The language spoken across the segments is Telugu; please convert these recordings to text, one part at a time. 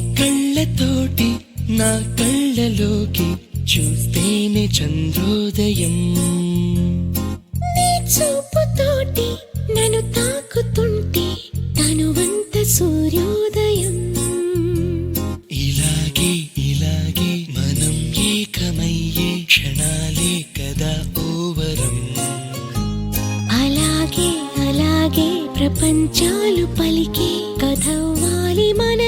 కళ్ళతోటి నా కళ్ళలోకి చూస్తేనే చంద్రోదయం. నీ చూపుతోటి నన్ను తాకుతుంటే తనువంత సూర్యోదయం. ఇలాగే ఇలాగే మనం ఏకమయ్యే క్షణాలే కదా ఓవరం. అలాగే అలాగే ప్రపంచాలు పలికే కథవ్వాలి మనమిద్దరం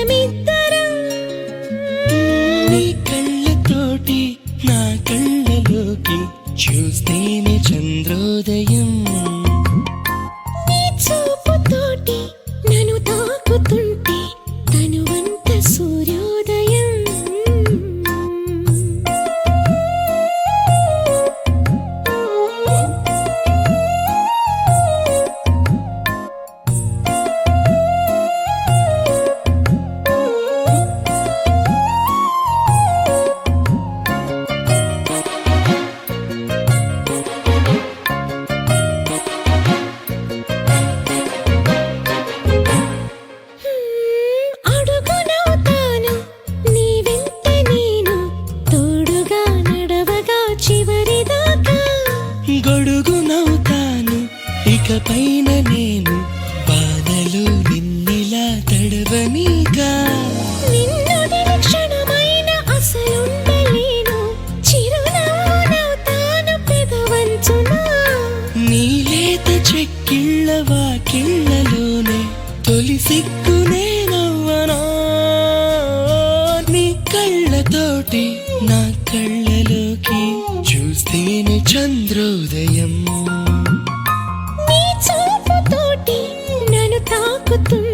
నా కళ్ళలోకి చూస్తేనే చంద్రోదయం. పైన నేను బాధలు నిన్నిలా తడవనీగా నిన్నుడిని క్షణమైన అసలుండలేను. చిరునవ్వునవుతాను పెదవంచునా. నీలేత చెక్కిళ్ళ వాకిళ్ళలోనే తొలి సిగ్గునే నవ్వనా నీ కళ్ళతోటి నా కళ్ళలోకి చూస్తేనే చంద్రోదయం చూపుతోటి